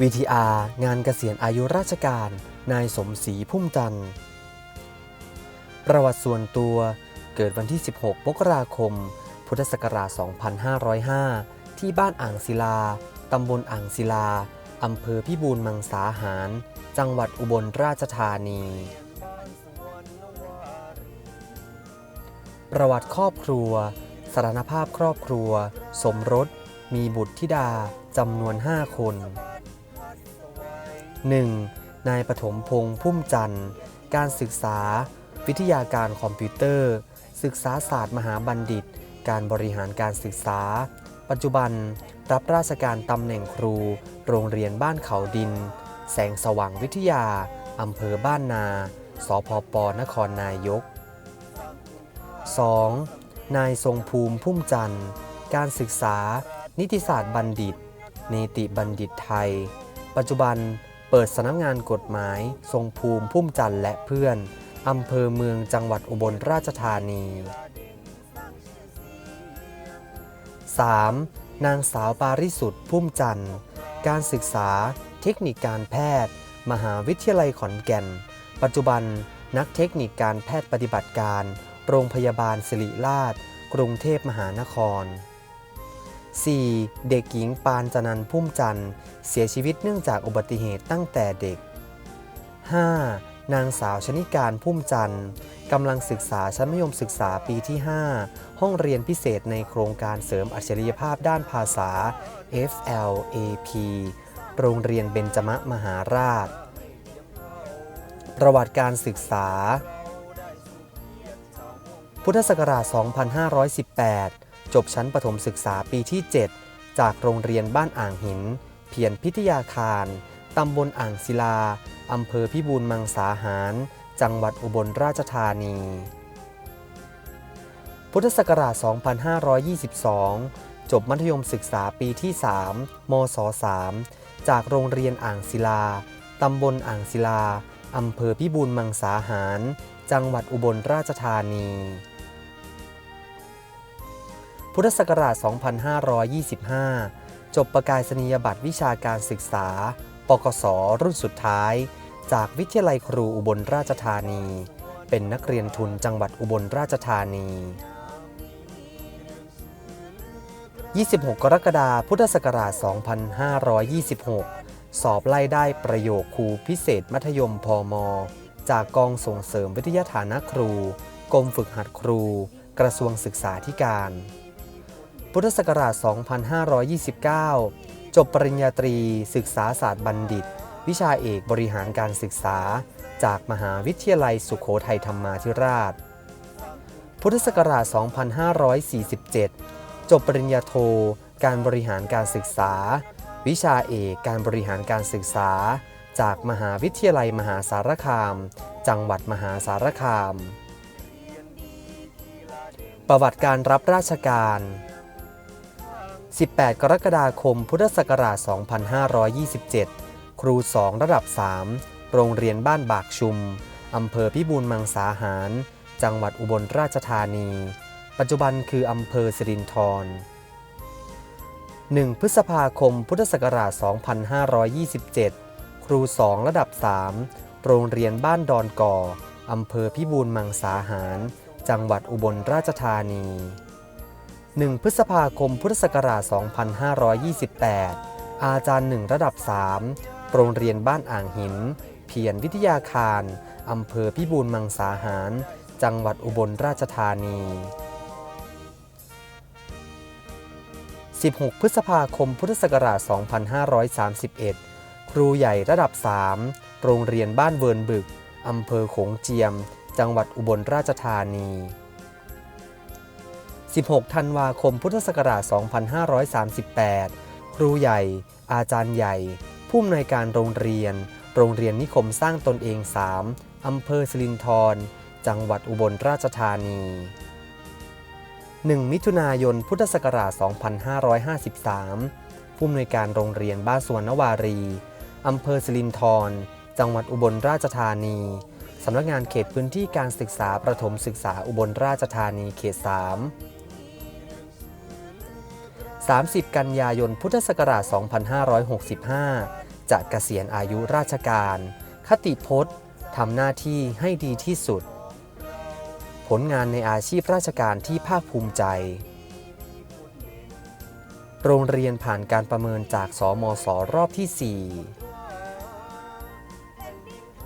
VTR งานเกษียณอายุราชการ นายสมศรีพุ่มจันทร์ ประวัติส่วนตัวเกิดวันที่ 16มกราคม พุทธศักราช 2505 ที่บ้านอ่างศิลา ตำบลอ่างศิลา อำเภอพิบูลมังสาหาร จังหวัดอุบลราชธานี ประวัติครอบครัว สถารณภาพครอบครัว สมรส มีบุตรธิดาจำนวน 5 คน 1. นายปฐมพงษ์พุ่มจันทร์ การศึกษา วิทยาการคอมพิวเตอร์ ศึกษาศาสตร์มหาบัณฑิต การบริหารการศึกษา ปัจจุบันรับราชการตำแหน่งครู โรงเรียนบ้านเขาดิน แสงสว่างวิทยา อำเภอบ้านนา สพป นครนายก 2. นายทรงภูมิพุ่มจันทร์ การศึกษา นิติศาสตร์บัณฑิต เนติบัณฑิตไทย ปัจจุบัน ปิดสำนักงานกฎหมาย ทรงภูมิพุ่มจันทร์และเพื่อนอำเภอเมืองจังหวัดอุบลราชธานี 3. นางสาวปาริสุทธิ์พุ่มจันทร์ การศึกษา เทคนิคการแพทย์ มหาวิทยาลัยขอนแก่น ปัจจุบันนักเทคนิคการแพทย์ปฏิบัติการ โรงพยาบาลสิริราช กรุงเทพมหานคร 4. เด็กหญิงปานจนันพุ่มจันทร์ เสียชีวิตเนื่องจากอุบัติเหตุตั้งแต่เด็ก 5. นางสาวชนิการพุ่มจันทร์กำลังศึกษาชั้นมัธยมศึกษาปีที่ 5 ห้องเรียนพิเศษในโครงการเสริมอัจฉริยภาพด้านภาษา FLAP โรงเรียนเบญจมมหาราช ประวัติการศึกษา พุทธศักราช 2518 จบชั้นประถมศึกษาปีที่ 7 จากโรงเรียนบ้านอ่างหิน เพียรพิทยาคาร ตำบลอ่างศิลา อำเภอพิบูลมังสาหาร จังหวัดอุบลราชธานี พุทธศักราช 2522 จบมัธยมศึกษาปีที่ 3 มศ 3 จากโรงเรียนอ่างศิลา ตำบลอ่างศิลา อำเภอพิบูลมังสาหาร จังหวัดอุบลราชธานี พุทธศักราช 2525 จบประกาศนียบัตรวิชาการศึกษา ปกศรุ่นสุดท้าย จากวิทยาลัยครูอุบลราชธานี เป็นนักเรียนทุนจังหวัดอุบลราชธานี 26 กรกฎาคม พุทธศักราช 2526 สอบไล่ได้ประโยคครูพิเศษมัธยมพมจากกองส่งเสริมวิทยาฐานะครู กรมฝึกหัดครู กระทรวงศึกษาธิการ พุทธศักราช 2529 จบปริญญาตรี ศึกษาศาสตร์บัณฑิต วิชาเอกบริหารการศึกษา จากมหาวิทยาลัยสุขโขทัยธรรมาธิราช พุทธศักราช 2547 จบปริญญาโท การบริหารการศึกษา วิชาเอกการบริหารการศึกษา จากมหาวิทยาลัยมหาสารคาม จังหวัดมหาสารคาม ประวัติการรับราชการ 18 กรกฎาคม พุทธศักราช 2527 ครู 2 ระดับ 3 โรงเรียนบ้านบากชุม อำเภอพิบูลมังสาหาร จังหวัดอุบลราชธานี ปัจจุบันคืออำเภอสิรินธร 1 พฤษภาคม พุทธศักราช 2527 ครู 2 ระดับ 3 โรงเรียนบ้านดอนก่อ อำเภอพิบูลมังสาหาร จังหวัดอุบลราชธานี 1 พฤษภาคมพุทธศักราช 2528 อาจารย์1ระดับ 3 โรงเรียนบ้านอ่างหิน เพียรวิทยาคาร อำเภอพิบูลมังสาหาร จังหวัดอุบลราชธานี 16 พฤษภาคมพุทธศักราช 2531 ครูใหญ่ระดับ 3 โรงเรียนบ้านเวิร์นบึก อำเภอโขงเจียม จังหวัดอุบลราชธานี 16 ธันวาคม พุทธศักราช 2538 ครูใหญ่ อาจารย์ใหญ่ ผู้อำนวยการโรงเรียน โรงเรียนนิคมสร้างตนเอง 3 อำเภอสิรินธรจังหวัดอุบลราชธานี 1 มิถุนายน พุทธศักราช 2553 ผู้อำนวยการโรงเรียนบ้านสวนนวารี อำเภอสิรินธรจังหวัดอุบลราชธานีสำนักงานเขตพื้นที่การศึกษาประถมศึกษาอุบลราชธานีเขต 3 30 กันยายน พุทธศักราช 2565 จะเกษียณอายุราชการ คติพจน์ทำหน้าที่ให้ดีที่สุด ผลงานในอาชีพราชการที่ภาคภูมิใจ โรงเรียนผ่านการประเมินจากสมสรอบที่ 4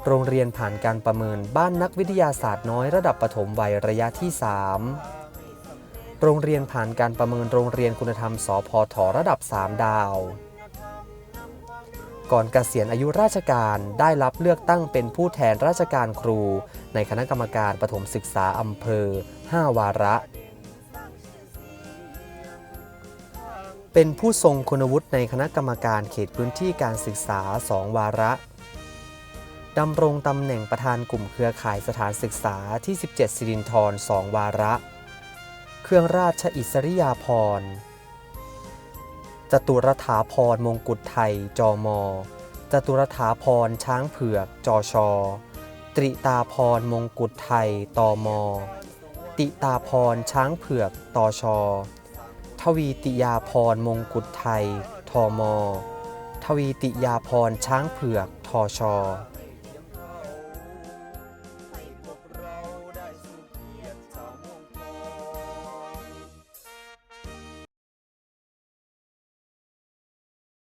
โรงเรียนผ่านการประเมินบ้านนักวิทยาศาสตร์น้อยระดับประถมวัยระยะที่ 3 โรงเรียนผ่านการประเมินโรงเรียนคุณธรรมสพทระดับ 3 ดาว ก่อนเกษียณอายุราชการได้รับเลือกตั้งเป็นผู้แทนราชการครู ในคณะกรรมการปฐมศึกษาอำเภอ 5 วาระ เป็นผู้ทรงคุณวุฒิในคณะกรรมการเขตพื้นที่การศึกษา 2 วาระดำรงตำแหน่งประธานกลุ่มเครือข่ายสถานศึกษาที่ 17 สิรินธร 2 วาระ เครื่องราชอิสริยาภรณ์จตุรถาพรมงกุฎไทยจอมอจตุรถาพรช้างเผือกจอชอตริตาพรมงกุฎไทยตอมอติตาพรช้างเผือกตอชอทวีติยาพรมงกุฎไทยทอมอทวีติยาพรช้างเผือกทอชอ